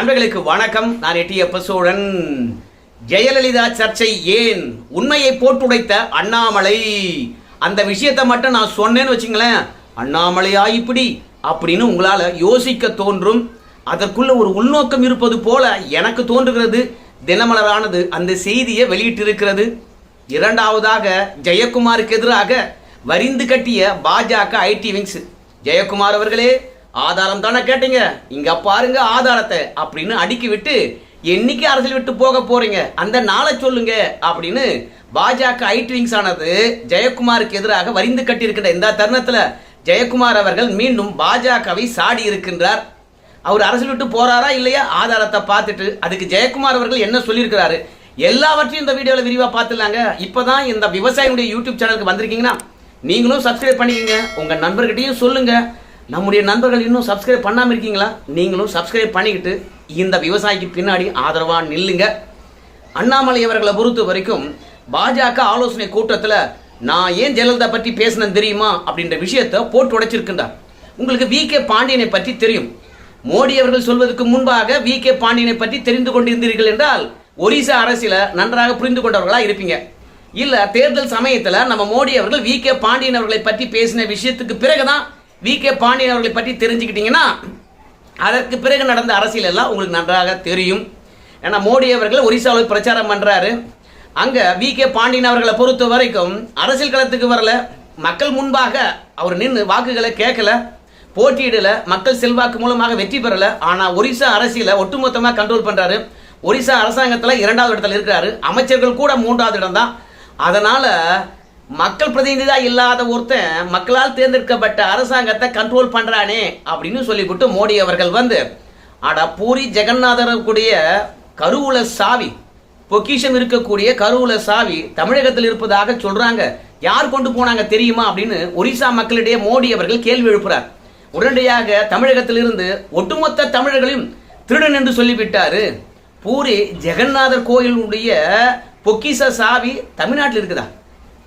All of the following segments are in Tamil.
அன்பர்களுக்கு வணக்கம். நான் எட்டியப்ப சோழன் ஜெயலலிதா சர்ச்சை ஏன்? உண்மையை போட்டுடைத்த அண்ணாமலை. அந்த விஷயத்தை மட்டும் நான் சொன்னேன்னு வச்சுங்களேன். அண்ணாமலையா இப்படி அப்படின்னு உங்களால் யோசிக்க தோன்றும். அதற்குள்ள ஒரு உள்நோக்கம் இருப்பது போல எனக்கு தோன்றுகிறது. தினமலரானது அந்த செய்தியை வெளியிட்டிருக்கிறது. இரண்டாவதாக ஜெயக்குமாருக்கு எதிராக வரிந்து கட்டிய பாஜக ஐடி விங்ஸ். ஜெயக்குமார் அவர்களே ஆதாரம் தானே கேட்டீங்க? இங்க பாருங்க ஆதாரத்தை. அப்படின்னு அடுக்கி விட்டு என்னைக்கு அரசியல் விட்டு போக போறீங்க? அந்த நாளை சொல்லுங்க. அப்படின்னு பாஜக ஐடி விங்ஸ் ஆனது ஜெயக்குமாருக்கு எதிராக வரிந்து கட்டியிருக்கிற இந்த தருணத்துல ஜெயக்குமார் அவர்கள் மீண்டும் பாஜகவை சாடி இருக்கின்றார். அவர் அரசியல் விட்டு போறாரா இல்லையா? ஆதாரத்தை பார்த்துட்டு அதுக்கு ஜெயக்குமார் அவர்கள் என்ன சொல்லியிருக்கிறாரு? எல்லாவற்றையும் இந்த வீடியோவில் விரிவாக பார்த்துலாங்க இப்போதான் இந்த விவசாயியுடைய யூடியூப் சேனலுக்கு வந்திருக்கீங்கன்னா நீங்களும் சப்ஸ்கிரைப் பண்ணிக்கோங்க. உங்கள் நண்பர்கிட்டையும் சொல்லுங்கள் நம்முடைய நண்பர்கள் இன்னும் சப்ஸ்கிரைப் பண்ணாமல் இருக்கீங்களா? நீங்களும் சப்ஸ்கிரைப் பண்ணிக்கிட்டு இந்த விவசாயிக்கு பின்னாடி ஆதரவாக நில்லுங்க. அண்ணாமலை அவர்களை பொறுத்த வரைக்கும் பாஜக ஆலோசனை கூட்டத்தில் நான் ஏன் ஜெயலலிதா பற்றி பேசினேன் தெரியுமா? அப்படின்ற விஷயத்தை போட்டு உடைச்சிருக்கின்றார். உங்களுக்கு வி கே பாண்டியனை பற்றி தெரியும். மோடி அவர்கள் சொல்வதற்கு முன்பாக வி கே பாண்டியனை பற்றி தெரிந்து கொண்டிருந்தீர்கள் என்றால் ஒரிசா அரசியல நன்றாக புரிந்து கொண்டவர்களாக இருப்பீங்க. இல்லை தேர்தல் சமயத்தில் நம்ம மோடி அவர்கள் வி கே பாண்டியன் அவர்களை பற்றி பேசின விஷயத்துக்கு பிறகுதான் வி. கே. பாண்டியன் அவர்களை பற்றி தெரிஞ்சுக்கிட்டீங்கன்னா அதற்கு பிறகு நடந்த அரசியல் எல்லாம் உங்களுக்கு நன்றாக தெரியும். ஏன்னா மோடி அவர்கள் ஒரிசாவில் பிரச்சாரம் பண்ணுறாரு அங்கே வி. கே. பாண்டியன் அவர்களை பொறுத்த வரைக்கும் அரசியல் களத்துக்கு வரல. மக்கள் முன்பாக அவர் நின்று வாக்குகளை கேட்கல. போட்டியிடல. மக்கள் செல்வாக்கு மூலமாக வெற்றி பெறல. ஆனால் ஒரிசா அரசியலை ஒட்டுமொத்தமாக கண்ட்ரோல் பண்ணுறாரு ஒரிசா அரசாங்கத்தில் இரண்டாவது இடத்துல இருக்கிறாரு. அமைச்சர்கள் கூட மூன்றாவது இடம் தான் அதனால் மக்கள் பிரதிநிதியா இல்லாத ஒருத்தன் மக்களால் தேர்ந்தெடுக்கப்பட்ட அரசாங்கத்தை கண்ட்ரோல் பண்றானே அப்படின்னு சொல்லிவிட்டு மோடி அவர்கள் வந்து ஆடா பூரி ஜெகநாதர் கூடிய கருவூல சாவி பொக்கிஷம் இருக்கக்கூடிய கருவூல சாவி தமிழகத்தில் இருப்பதாக சொல்றாங்க. யார் கொண்டு போனாங்க தெரியுமா அப்படின்னு ஒரிசா மக்களிடையே மோடி அவர்கள் கேள்வி எழுப்புறார். உடனடியாக தமிழகத்திலிருந்து ஒட்டுமொத்த தமிழர்களையும் திருடன் என்று சொல்லிவிட்டாரு. பூரி ஜெகநாதர் கோயிலுடைய பொக்கிஷ சாவி தமிழ்நாட்டில் இருக்குதா?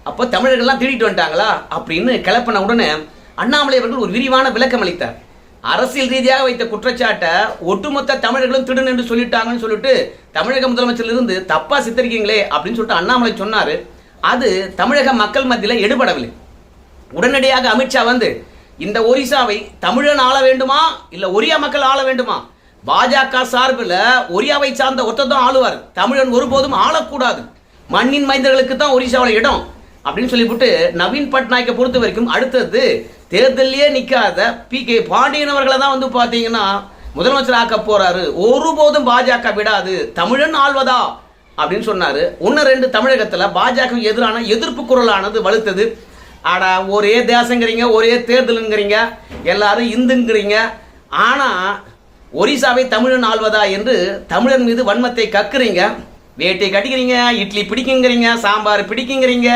அப்போ தமிழர்கள்லாம் திருடிட்டு வந்துட்டாங்களா? அப்படின்னு கிளப்பின உடனே அண்ணாமலை அவர்கள் ஒரு விரிவான விளக்கம் அளித்தார். அரசியல் ரீதியாக வைத்த குற்றச்சாட்டை ஒட்டுமொத்த தமிழர்களும் திருடன் என்று சொல்லிட்டாங்கன்னு சொல்லிட்டு தமிழக முதலமைச்சரிலிருந்து தப்பா சித்தரிக்கீங்களே அப்படின்னு சொல்லிட்டு அண்ணாமலை சொன்னார். அது தமிழக மக்கள் மத்தியில் எடுபடவில்லை. உடனடியாக அமித்ஷா வந்து இந்த ஒரிசாவை தமிழன் ஆள வேண்டுமா? இல்ல ஒரியா மக்கள் ஆள வேண்டுமா? பாஜக சார்பில் ஒரியாவை சார்ந்த ஒருத்தர் ஆளுவார். தமிழன் ஒருபோதும் ஆளக்கூடாது. மண்ணின் மைந்தர்களுக்கு தான் ஒரிசாவில் இடம். அப்படின்னு சொல்லிவிட்டு நவீன் பட்நாயக்கை பொறுத்த வரைக்கும் அடுத்தது தேர்தலிலே நிற்காத பி கே பாண்டியன் அவர்களை தான் வந்து பார்த்தீங்கன்னா முதலமைச்சர் ஆக்க போறாரு. ஒருபோதும் பாஜக விடாது. தமிழன் ஆள்வதா? அப்படின்னு சொன்னாரு. ஒன்று ரெண்டு தமிழகத்தில் பாஜக எதிரான எதிர்ப்பு குரலானது வலுத்தது. ஆடா ஒரே தேசங்கிறீங்க ஒரே தேர்தலுங்கிறீங்க எல்லாரும் இந்துங்கிறீங்க. ஆனால் ஒரிசாவை தமிழன் ஆள்வதா என்று தமிழன் மீது வன்மத்தை கக்குறீங்க. வேட்டை கட்டிக்கிறீங்க இட்லி பிடிக்குங்கிறீங்க சாம்பார் பிடிக்குங்கிறீங்க.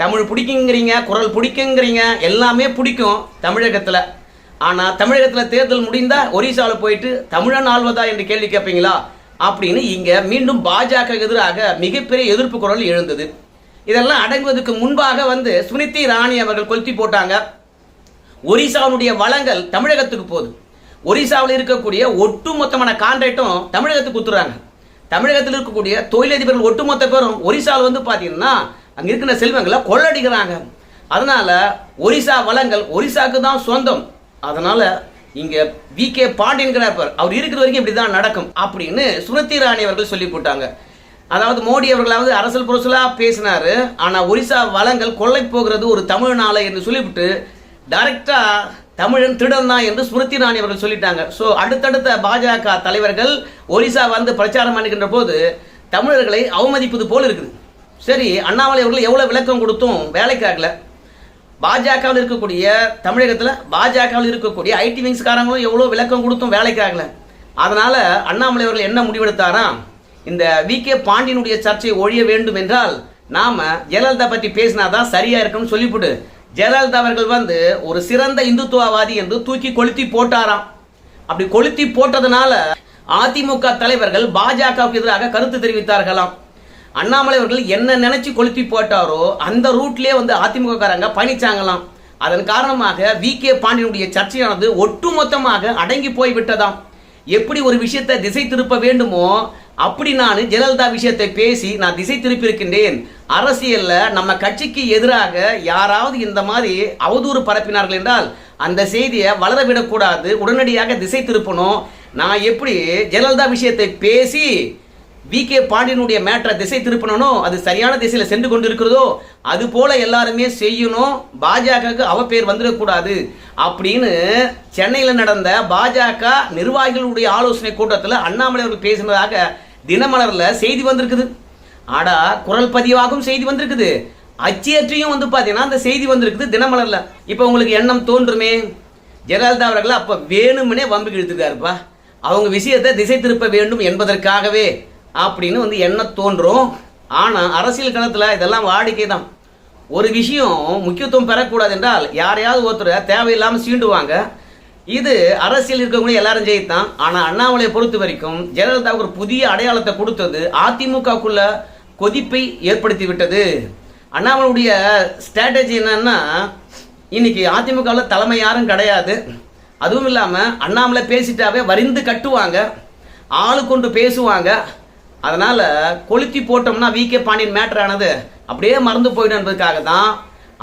தமிழ் பிடிக்குங்கிறீங்க குரல் பிடிக்குங்கிறீங்க எல்லாமே பிடிக்கும் தமிழகத்தில். ஆனால் தமிழகத்தில் தேர்தல் முடிந்தால் ஒரிசாவில் போயிட்டு தமிழன் ஆள்வதா என்று கேள்வி கேட்பீங்களா அப்படின்னு இங்கே மீண்டும் பாஜக எதிராக மிகப்பெரிய எதிர்ப்பு குரல் எழுந்தது. இதெல்லாம் அடங்குவதற்கு முன்பாக வந்து சுனிதி ராணி அவர்கள் கொளுத்தி போட்டாங்க. ஒரிசாவுடைய வளங்கள் தமிழகத்துக்கு போகுது. ஒரிசாவில் இருக்கக்கூடிய ஒட்டுமொத்தமான கான்ட்ராக்டும் தமிழகத்துக்கு குத்துறாங்க தமிழகத்தில் இருக்கக்கூடிய தொழிலதிபர்கள் ஒட்டுமொத்த பேரும் ஒரிசாவில் வந்து பார்த்தீங்கன்னா அங்கே இருக்கிற செல்வங்களை கொள்ளடிக்கிறாங்க. அதனால் ஒரிசா வளங்கள் ஒரிசாக்கு தான் சொந்தம். அதனால் இங்கே வி கே பாண்டியன்கிறார் அவர் இருக்கிற வரைக்கும் இப்படி தான் நடக்கும் அப்படின்னு சுனிதி ராணி அவர்கள் சொல்லி போட்டாங்க அதாவது மோடி அவர்களாவது அரசல் புரசலாக பேசினாரு ஆனால் ஒரிசா வளங்கள் கொள்ளை போகிறது ஒரு தமிழ்நாள என்று சொல்லிவிட்டு டைரக்டாக தமிழன் திருடன் தான் என்று ஸ்மிருதி ராணி அவர்கள் சொல்லிட்டாங்க. ஸோ அடுத்தடுத்த பாஜக தலைவர்கள் ஒரிசா வந்து பிரச்சாரம் பண்ணுகின்ற போது தமிழர்களை அவமதிப்பது போல் இருக்குது. சரி அண்ணாமலை அவர்கள் எவ்வளோ விளக்கம் கொடுத்தும் வேலைக்கு ஆகல. பாஜகவில் இருக்கக்கூடிய தமிழகத்தில் பாஜகவில் இருக்கக்கூடிய ஐடி விங்ஸ்காரங்களும் எவ்வளோ விளக்கம் கொடுத்தும் வேலைக்கு ஆகல. அதனால் அண்ணாமலை அவர்கள் என்ன முடிவெடுத்தாராம் இந்த வி. கே. பாண்டியனுடைய சர்ச்சையை ஒழிய வேண்டும் என்றால் நாம ஜெயலலிதா பற்றி பேசினாதான் சரியா இருக்கும்னு சொல்லிவிடு. ஜெயலலிதா அவர்கள் வந்து ஒரு சிறந்த இந்துத்துவவாதி என்று தூக்கி கொளுத்தி போட்டாராம். அப்படி கொளுத்தி போட்டதுனால அதிமுக தலைவர்கள் பாஜகவுக்கு எதிராக கருத்து தெரிவித்தார்களாம். அண்ணாமலை அவர்கள் என்ன நினைச்சு கொளுத்தி போட்டாரோ அந்த ரூட்லேயே வந்து அதிமுககாரங்க பயணிச்சாங்களாம். அதன் காரணமாக வி. கே. பாண்டியனுடைய சர்ச்சையானது ஒட்டுமொத்தமாக அடங்கி போய் விட்டதாம். எப்படி ஒரு விஷயத்தை திசை திருப்ப வேண்டுமோ அப்படி நான் ஜெயலலிதா விஷயத்தை பேசி நான் திசை திருப்பியிருக்கின்றேன். அரசியலில் நம்ம கட்சிக்கு எதிராக யாராவது இந்த மாதிரி அவதூறு பரப்பினார்கள் என்றால் அந்த செய்தியை வளர விடக்கூடாது உடனடியாக திசை திருப்பணும். நான் எப்படி ஜெயலலிதா விஷயத்தை பேசி வி கே பாண்டியனுடைய மேட்டரை திசை திருப்பணனோ அது சரியான திசையில் சென்று கொண்டிருக்கிறதோ அது போல எல்லாருமே செய்யணும். பாஜகவுக்கு அவ பேர் வந்துடக்கூடாது. அப்படின்னு சென்னையில் நடந்த பாஜக நிர்வாகிகளுடைய ஆலோசனை கூட்டத்தில் அண்ணாமலை அவர்கள் பேசினதாக தினமலர்ல செய்தி வந்திருக்குது. ஆடா குரல் பதிவாகவும் செய்தி வந்திருக்குது. அச்சியற்றியும் வந்து பார்த்தீங்கன்னா அந்த செய்தி வந்திருக்குது தினமலர்ல. இப்போ உங்களுக்கு எண்ணம் தோன்றுமே? ஜெயலலிதா அவர்கள் அப்போ வேணும்னே வம்புக்கு இழுத்துக்காருப்பா அவங்க விஷயத்தை திசை திருப்ப வேண்டும் என்பதற்காகவே அப்படின்னு வந்து என்ன தோன்றும்? ஆனால் அரசியல் களத்தில் இதெல்லாம் வாடிக்கை தான் ஒரு விஷயம் முக்கியத்துவம் பெறக்கூடாது என்றால் யாரையாவது ஒருத்தர் தேவையில்லாமல் சீண்டுவாங்க. இது அரசியல் இருக்கவங்களும் எல்லாரும் ஜெயித்தான். ஆனால் அண்ணாமலையை பொறுத்த வரைக்கும் ஜெயலலிதாவுக்கு ஒரு புதிய அடையாளத்தை கொடுத்தது அதிமுகக்குள்ள கொதிப்பை ஏற்படுத்தி விட்டது அண்ணாமலையுடைய ஸ்ட்ராட்டஜி என்னன்னா இன்னைக்கு அதிமுகவில் தலைமை யாரும் கிடையாது. அதுவும் இல்லாமல் அண்ணாமலை பேசிட்டாவே வரிந்து கட்டுவாங்க. ஆளு கொண்டு பேசுவாங்க. அதனால் கொளுத்தி போட்டோம்னா வி கே பாண்டியன் மேட்டர் ஆனது. அப்படியே மறந்து போயிடும் என்பதுக்காக தான்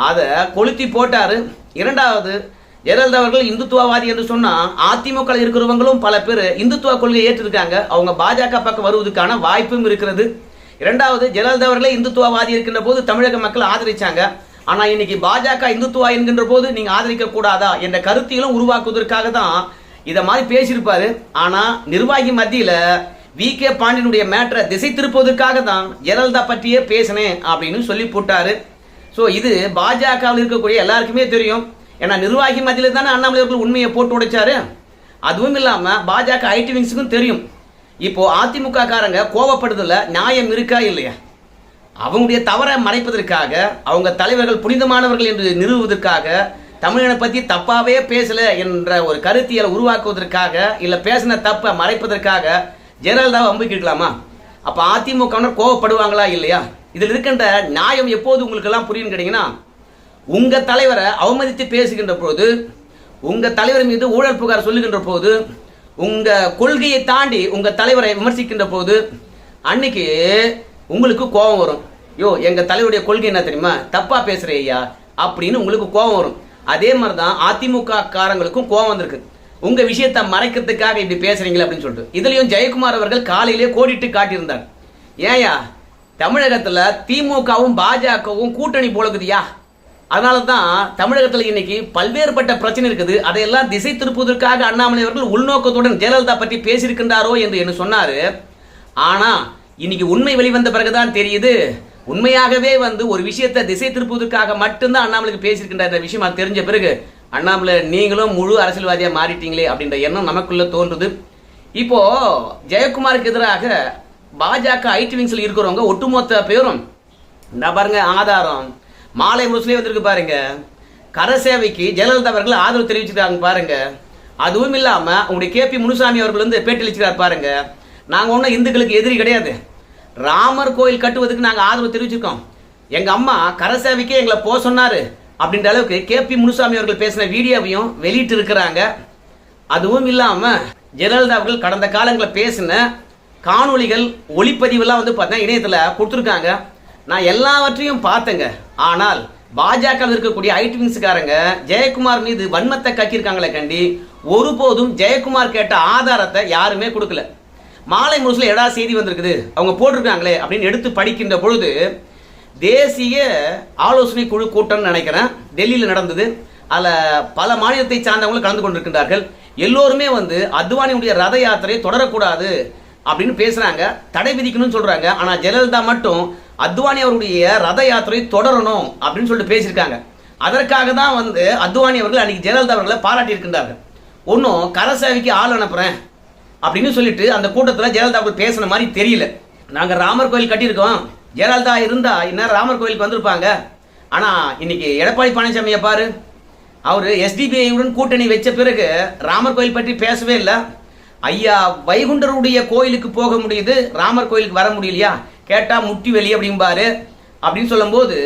அதை கொளுத்தி போட்டார். இரண்டாவது ஜெயலலிதா அவர்கள் இந்துத்துவவாதி என்று சொன்னால் அதிமுக இருக்கிறவங்களும் பல பேர் இந்துத்துவ கொள்கையை ஏற்றிருக்காங்க. அவங்க பாஜக பக்கம் வருவதற்கான வாய்ப்பும் இருக்கிறது. இரண்டாவது ஜெயலலிதா அவர்களே இந்துத்துவவாதி இருக்கின்ற போது தமிழக மக்கள் ஆதரிச்சாங்க. ஆனால் இன்னைக்கு பாஜக இந்துத்துவா என்கின்ற போது நீங்கள் ஆதரிக்க கூடாதா என்ற கருத்தியலும் உருவாக்குவதற்காக தான் இதை மாதிரி பேசியிருப்பாரு. ஆனால் நிர்வாகி மத்தியில் வி. கே. பாண்டியனுடைய மேட்டரை திசை திருப்புவதற்காக தான் ஜெயலலிதா பற்றியே பேசினேன் அப்படின்னு சொல்லி போட்டாரு. ஸோ இது பாஜகவில் இருக்கக்கூடிய எல்லாருக்குமே தெரியும். ஏன்னா நிர்வாகி மத்தியில் தானே அண்ணாமலை அவர்கள் உண்மையை போட்டு உடைச்சாரு. அதுவும் இல்லாமல் பாஜக ஐடி விங்ஸுக்கும் தெரியும். இப்போ அதிமுக காரங்க கோவப்படுறதுல நியாயம் இருக்கா இல்லையா? அவங்களுடைய தவறை மறைப்பதற்காக அவங்க தலைவர்கள் புனிதமானவர்கள் என்று நிறுவுவதற்காக தமிழனை பற்றி தப்பாகவே பேசலை என்ற ஒரு கருத்தியலை உருவாக்குவதற்காக இல்லை பேசின தப்பை மறைப்பதற்காக ஜெயலலிதாவை அம்புக்கு இருக்கலாமா? அப்போ அதிமுகவினர் கோவப்படுவாங்களா இல்லையா? இதில் இருக்கின்ற நியாயம் எப்போது உங்களுக்கெல்லாம் புரியும்னு கேட்டிங்கன்னா உங்கள் தலைவரை அவமதித்து பேசுகின்ற போது உங்கள் தலைவர் மீது ஊழல் புகார் சொல்லுகின்ற போது உங்கள் கொள்கையை தாண்டி உங்கள் தலைவரை விமர்சிக்கின்ற போது அன்னைக்கு உங்களுக்கு கோபம் வரும். யோ எங்கள் தலைவருடைய கொள்கை என்ன தெரியுமா? தப்பாக பேசுகிறேயா அப்படின்னு உங்களுக்கு கோபம் வரும். அதே மாதிரி தான் அதிமுக காரங்களுக்கும் கோபம் வந்திருக்கு. உங்க விஷயத்தை மறைக்கிறதுக்காக இப்படி பேசுறீங்களே அப்படின்னு சொல்லிட்டு. இதுலயும் ஜெயக்குமார் அவர்கள் காலையிலே கோடிட்டு காட்டியிருந்தார். ஏயா தமிழகத்துல திமுகவும் பாஜகவும் கூட்டணி போலகுதியா அதனால தான் தமிழகத்தில் இன்னைக்கு பல்வேறுபட்ட பிரச்சனை இருக்குது. அதையெல்லாம் திசை திருப்புவதற்காக அண்ணாமலை அவர்கள் உள்நோக்கத்துடன் ஜெயலலிதா பற்றி பேசியிருக்கின்றாரோ என்று என்ன சொன்னாரு? ஆனா இன்னைக்கு உண்மை வெளிவந்த பிறகுதான் தெரியுது. உண்மையாகவே வந்து ஒரு விஷயத்தை திசை திருப்புவதற்காக மட்டும்தான் அண்ணாமலைக்கு பேசியிருக்கின்ற விஷயம் அது தெரிஞ்ச பிறகு அண்ணாமலை நீங்களும் முழு அரசியல்வாதியாக மாறிட்டீங்களே அப்படின்ற எண்ணம் நமக்குள்ள தோன்றுது. இப்போ ஜெயக்குமாருக்கு எதிராக பாஜக ஐடி விங்ஸில் இருக்கிறவங்க ஒட்டுமொத்த பேரும் இந்த பாருங்க ஆதாரம் மாலை முரசுலேயே வந்திருக்கு பாருங்க. கரசேவைக்கு ஜெயலலிதா அவர்கள் ஆதரவு தெரிவிச்சிருக்காங்க பாருங்க. அதுவும் இல்லாமல் உங்களுடைய கேபி முனுசாமி அவர்கள் வந்து பேட்டியளிச்சிருக்கார் பாருங்க. நாங்கள் ஒன்றும் இந்துக்களுக்கு எதிரி கிடையாது. ராமர் கோயில் கட்டுவதுக்கு நாங்கள் ஆதரவு தெரிவிச்சிருக்கோம். எங்கள் அம்மா கரசேவைக்கே எங்களை போக சொன்னார். அப்படின்ற அளவுக்கு கே பி முனுசாமி அவர்கள் பேசின வீடியோவையும் வெளியிட்டு இருக்கிறாங்க அதுவும் இல்லாமல் ஜெயலலிதா அவர்கள் கடந்த காலங்களில் பேசின காணொளிகள் ஒளிப்பதிவுலாம் வந்து பார்த்தா இணையத்தில் கொடுத்துருக்காங்க. நான் எல்லாவற்றையும் பார்த்தேங்க. ஆனால் பாஜக இருக்கக்கூடிய ஐடி விங்ஸ்காரங்க ஜெயக்குமார் மீது வன்மத்தை கக்கியிருக்காங்களே கண்டி ஒருபோதும் ஜெயக்குமார் கேட்ட ஆதாரத்தை யாருமே கொடுக்கல. மாலை முழுசில் எடா செய்தி வந்திருக்குது? அவங்க போட்டிருக்காங்களே அப்படின்னு எடுத்து படிக்கின்ற பொழுது தேசிய ஆலோசனை குழு கூட்டம்னு நினைக்கிறேன். டெல்லியில் நடந்தது. அதில் பல மாநிலத்தை சார்ந்தவங்களும் கலந்து கொண்டிருக்கின்றார்கள். எல்லோருமே வந்து அத்வானியுடைய ரத யாத்திரை தொடரக்கூடாது அப்படின்னு பேசுகிறாங்க தடை விதிக்கணும்னு சொல்கிறாங்க ஆனால் ஜெயலலிதா மட்டும் அத்வானி அவருடைய ரத யாத்திரை தொடரணும் அப்படின்னு சொல்லிட்டு பேசியிருக்காங்க. அதற்காக தான் வந்து அத்வானி அவர்கள் அன்னைக்கு ஜெயலலிதா அவர்களை பாராட்டி இருக்கின்றார்கள் ஒன்றும் கரசேவைக்கு ஆள் அனுப்புகிறேன் அப்படின்னு சொல்லிட்டு அந்த கூட்டத்தில் ஜெயலலிதா அவர்கள் பேசின மாதிரி தெரியல. நாங்கள் ராமர் கோயில் கட்டியிருக்கோம். ஜெயலலிதா இருந்தா இந்நேரம் ராமர் கோயிலுக்கு வந்திருப்பாங்க. ஆனால் இன்னைக்கு எடப்பாடி பழனிசாமியை பாரு. அவர் எஸ்டிபிஐயுடன் கூட்டணி வச்ச பிறகு ராமர் கோயில் பற்றி பேசவே இல்லை. ஐயா வைகுண்டருடைய கோயிலுக்கு போக முடியுது ராமர் கோயிலுக்கு வர முடியலையா? கேட்டா முட்டி வெளி அப்படிம்பாரு. அப்படின்னு சொல்லும்போது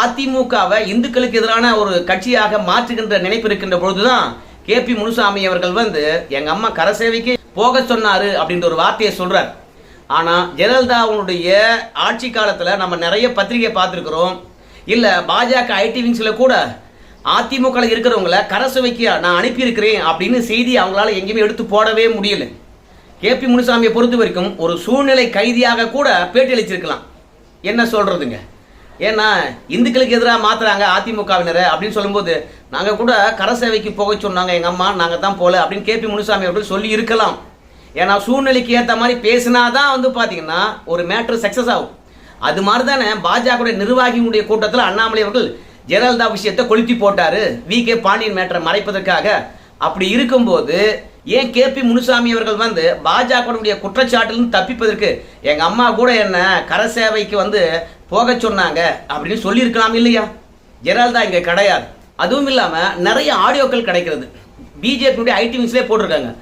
அதிமுகவை இந்துக்களுக்கு எதிரான ஒரு கட்சியாக மாற்றுகின்ற நினைப்பு இருக்கின்ற பொழுதுதான் கே பி முனுசாமி அவர்கள் வந்து எங்க அம்மா கரசேவைக்கு போக சொன்னாரு அப்படின்ற ஒரு வார்த்தையை சொல்றார். ஆனால் ஜெயலலிதாவுடைய ஆட்சி காலத்தில் நம்ம நிறைய பத்திரிகை பார்த்துருக்குறோம். இல்லை பாஜக ஐடி விங்ஸில் கூட அதிமுக இருக்கிறவங்கள கரசவைக்கு நான் அனுப்பியிருக்கிறேன் அப்படின்னு செய்தி அவங்களால எங்கேயுமே எடுத்து போடவே முடியல. கேபி முனுசாமியை பொறுத்த வரைக்கும் ஒரு சூழ்நிலை கைதியாக கூட பேட்டி அளிச்சிருக்கலாம் என்ன சொல்கிறதுங்க ஏன்னா இந்துக்களுக்கு எதிராக மாத்துறாங்க அதிமுகவினரை அப்படின்னு சொல்லும்போது நாங்கள் கூட கர சேவைக்கு போக சொன்னாங்க எங்கள் அம்மா நாங்கள் தான் போகல அப்படின்னு கேபி முனுசாமி அவர்கள் சொல்லி இருக்கலாம் ஏன்னா சூழ்நிலைக்கு ஏற்ற மாதிரி பேசினாதான் வந்து பார்த்தீங்கன்னா ஒரு மேட்ரு சக்ஸஸ் ஆகும். அது மாதிரி தானே பாஜக நிர்வாகிகளுடைய கூட்டத்தில் அண்ணாமலை அவர்கள் ஜெயலலிதா விஷயத்தை கொளுத்தி போட்டார். வி கே பாண்டியன் மேட்டரை மறைப்பதற்காக. அப்படி இருக்கும்போது ஏன் கேபி முனுசாமி அவர்கள் வந்து பாஜகவுடைய குற்றச்சாட்டிலிருந்து தப்பிப்பதற்கு எங்கள் அம்மா கூட என்ன கர சேவைக்கு வந்து போக சொன்னாங்க அப்படின்னு சொல்லியிருக்கலாம் இல்லையா? ஜெயலலிதா இங்கே கிடையாது. அதுவும் இல்லாமல் நிறைய ஆடியோக்கள் கிடைக்கிறது. பிஜேபியுடைய ஐடி விங்ஸ்லேயே போட்டிருக்காங்க.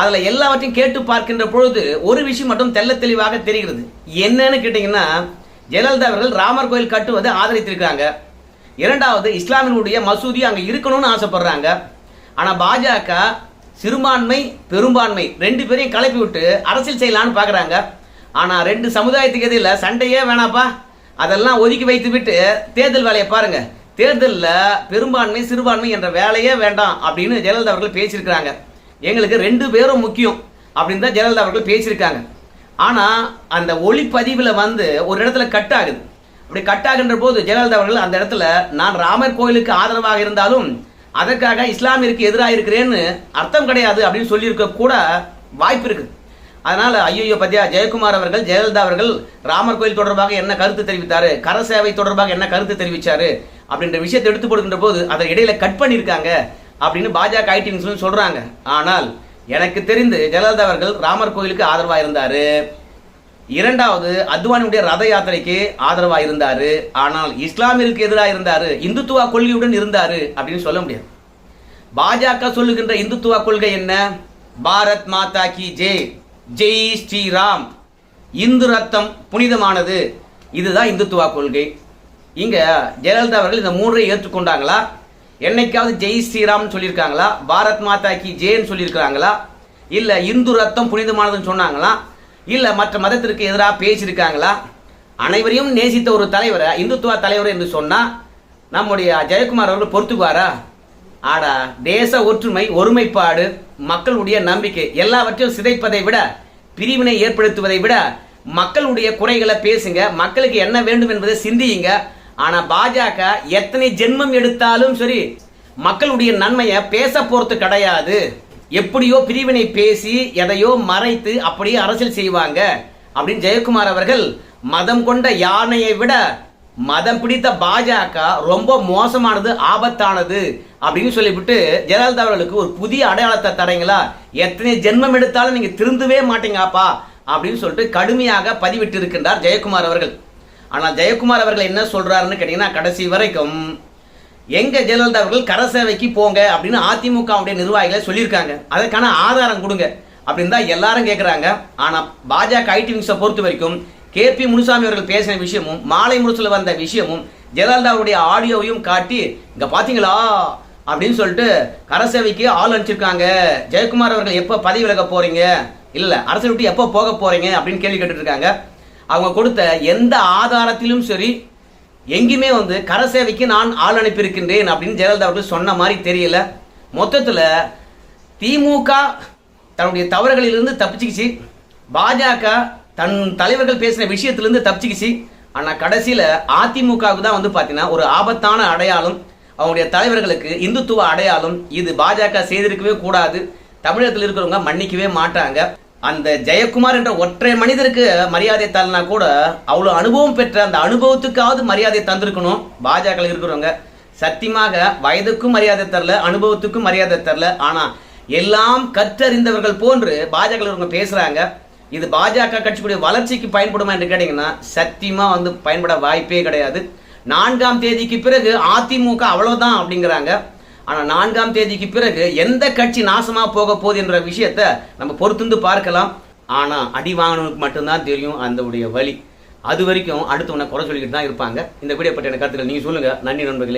அதில் எல்லாவற்றையும் கேட்டு பார்க்கின்ற பொழுது ஒரு விஷயம் மட்டும் தெள்ள தெளிவாக தெரிகிறது. என்னன்னு கேட்டிங்கன்னா ஜெயலலிதா அவர்கள் ராமர் கோயில் கட்டுவதை ஆதரித்திருக்காங்க இரண்டாவது இஸ்லாமியனுடைய மசூதி அங்கே இருக்கணும்னு ஆசைப்படுறாங்க. ஆனால் பாஜக சிறுபான்மை பெரும்பான்மை ரெண்டு பேரையும் கலப்பி விட்டு அரசியல் செய்யலாம்னு பார்க்குறாங்க ஆனால் ரெண்டு சமுதாயத்துக்கு எதிரில் சண்டையே வேணாப்பா. அதெல்லாம் ஒதுக்கி வைத்து விட்டு தேர்தல் வேலையை பாருங்க. தேர்தலில் பெரும்பான்மை சிறுபான்மை என்ற வேலையே வேண்டாம் அப்படின்னு ஜெயலலிதா அவர்கள் பேசியிருக்கிறாங்க. எங்களுக்கு ரெண்டு பேரும் முக்கியம் அப்படின்னு தான் ஜெயலலிதா அவர்கள் பேசியிருக்காங்க. ஆனால் அந்த ஒளிப்பதிவில் வந்து ஒரு இடத்துல கட் ஆகுது. அப்படி கட் ஆகின்ற போது ஜெயலலிதா அவர்கள் அந்த இடத்துல நான் ராமர் கோயிலுக்கு ஆதரவாக இருந்தாலும் அதற்காக இஸ்லாமிற்கு எதிராக இருக்கிறேன்னு அர்த்தம் கிடையாது அப்படின்னு சொல்லியிருக்க கூட வாய்ப்பு இருக்குது அதனால் ஐயோ பத்தியா ஜெயக்குமார் அவர்கள் ஜெயலலிதா அவர்கள் ராமர் கோயில் தொடர்பாக என்ன கருத்து தெரிவித்தார் கர சேவை தொடர்பாக என்ன கருத்து தெரிவித்தார் அப்படின்ற விஷயத்தை எடுத்து கொடுக்கின்ற போது அதை இடையில கட் பண்ணியிருக்காங்க. அப்படின்னு பாஜக ஐடி சொல்றாங்க. ஆனால் எனக்கு தெரிந்து ஜெயலலிதா அவர்கள் ராமர் கோயிலுக்கு ஆதரவா இருந்தாரு இரண்டாவது அத்வானியுடைய ரத யாத்திரைக்கு ஆதரவா இருந்தாரு ஆனால் இஸ்லாமிற்கு எதிராக இருந்தாரு. இந்துத்துவ கொள்கையுடன் இருந்தாரு அப்படின்னு சொல்ல முடியாது. பாஜக சொல்லுகின்ற இந்துத்துவ கொள்கை என்ன? பாரத் மாதா கி ஜெய் ஜெய் ஸ்ரீராம். இந்து ரத்தம் புனிதமானது. இதுதான் இந்துத்துவ கொள்கை. இங்க ஜெயலலிதா அவர்கள் இந்த மூன்றை ஏற்றுக்கொண்டாங்களா என்னைக்காவது ஜெய் ஸ்ரீராம்னு சொல்லியிருக்காங்களா? பாரத் மாதா கி ஜெயன்னு சொல்லியிருக்கிறாங்களா? இல்லை இந்து ரத்தம் புனிதமானதுன்னு சொன்னாங்களா? இல்லை மற்ற மதத்திற்கு எதிராக பேசியிருக்காங்களா? அனைவரையும் நேசித்த ஒரு தலைவரை இந்துத்துவ தலைவர் என்று சொன்னால் நம்முடைய ஜெயக்குமார் அவர்கள் பொறுத்துக்குவாரா? ஆடா தேச ஒற்றுமை ஒருமைப்பாடு மக்களுடைய நம்பிக்கை எல்லாவற்றையும் சிதைப்பதை விட பிரிவினை ஏற்படுத்துவதை விட மக்களுடைய குறைகளை பேசுங்க மக்களுக்கு என்ன வேண்டும் என்பதை சிந்தியுங்க ஆனா பாஜக எத்தனை ஜென்மம் எடுத்தாலும் சரி மக்களுடைய நன்மையை பேச போறது கிடையாது. எப்படியோ பிரிவினை பேசி எதையோ மறைத்து அப்படியே அரசியல் செய்வாங்க. அப்படின்னு ஜெயக்குமார் அவர்கள் மதம் கொண்ட யானையை விட மதம் பிடித்த பாஜக ரொம்ப மோசமானது ஆபத்தானது அப்படின்னு சொல்லிவிட்டு ஜெயலலிதா அவர்களுக்கு ஒரு புதிய அடையாளத்தை தரீங்களா? எத்தனை ஜென்மம் எடுத்தாலும் நீங்க திருந்தவே மாட்டீங்கப்பா அப்படின்னு சொல்லிட்டு கடுமையாக பதிவிட்டு இருக்கின்றார் ஜெயக்குமார் அவர்கள். ஆனால் ஜெயக்குமார் அவர்கள் என்ன சொல்கிறாருன்னு கேட்டிங்கன்னா கடைசி வரைக்கும் எங்கள் ஜெயலலிதா அவர்கள் கர சேவைக்கு போங்க அப்படின்னு அதிமுகவுடைய நிர்வாகிகளை சொல்லியிருக்காங்க. அதற்கான ஆதாரம் கொடுங்க அப்படின்னு தான் எல்லாரும் கேட்குறாங்க ஆனால் பாஜக ஐடி விங்ஸை பொறுத்த வரைக்கும் கேபி முனுசாமி அவர்கள் பேசின விஷயமும் மாலை முரசில் வந்த விஷயமும் ஜெயலலிதாவுடைய ஆடியோவையும் காட்டி இங்கே பார்த்தீங்களா அப்படின்னு சொல்லிட்டு கரசேவைக்கு ஆள் அனுப்பிச்சிருக்காங்க. ஜெயக்குமார் அவர்கள் எப்போ பதவி விலக போகிறீங்க இல்லை அரசு விட்டு எப்போ போக போகிறீங்க அப்படின்னு கேள்வி கேட்டுட்ருக்காங்க அவங்க கொடுத்த எந்த ஆதாரத்திலும் சரி எங்கேயுமே வந்து கரசேவைக்கு நான் ஆள் அனுப்பியிருக்கின்றேன் அப்படின்னு ஜெயலலிதா அவர்கள் சொன்ன மாதிரி தெரியல. மொத்தத்தில் திமுக தன்னுடைய தவறுகளிலிருந்து தப்பிச்சுக்கிச்சு. பாஜக தன் தலைவர்கள் பேசின விஷயத்திலிருந்து தப்பிச்சுக்கிச்சு. ஆனால் கடைசியில் அதிமுகவுக்கு தான் வந்து பார்த்தீங்கன்னா ஒரு ஆபத்தான அடையாளம். அவங்களுடைய தலைவர்களுக்கு இந்துத்துவ அடையாளம். இது பாஜக செய்திருக்கவே கூடாது. தமிழகத்தில் இருக்கிறவங்க மன்னிக்கவே மாட்டாங்க. அந்த ஜெயக்குமார் என்ற ஒற்றை மனிதருக்கு மரியாதை தரலனா கூட அவ்வளோ அனுபவம் பெற்ற அந்த அனுபவத்துக்காவது மரியாதை தந்திருக்கணும். பாஜக இருக்கிறவங்க. சத்தியமாக வயதுக்கும் மரியாதை தரல அனுபவத்துக்கும் மரியாதை தரல. ஆனா எல்லாம் கற்றறிந்தவர்கள் போன்று பாஜக இருக்கிறவங்க பேசுறாங்க. இது பாஜக கட்சிக்குடைய வளர்ச்சிக்கு பயன்படுமா என்று கேட்டீங்கன்னா சத்தியமா வந்து பயன்பட வாய்ப்பே கிடையாது. நான்காம் தேதிக்கு பிறகு அதிமுக அவ்வளவுதான் அப்படிங்கிறாங்க. ஆனால் நான்காம் தேதிக்கு பிறகு எந்த கட்சி நாசமாக போக போகுது என்ற விஷயத்தை நம்ம பொறுத்துந்து பார்க்கலாம். ஆனால் அடி வாங்கினவனுக்கு மட்டும்தான் தெரியும் அந்த உடைய வழி அது வரைக்கும் அடுத்தவனை குறை சொல்லிக்கிட்டு தான் இருப்பாங்க. இந்த வீடியோ பற்றின கருத்துக்கள் நீங்கள் சொல்லுங்கள் நன்றி நண்பர்களே.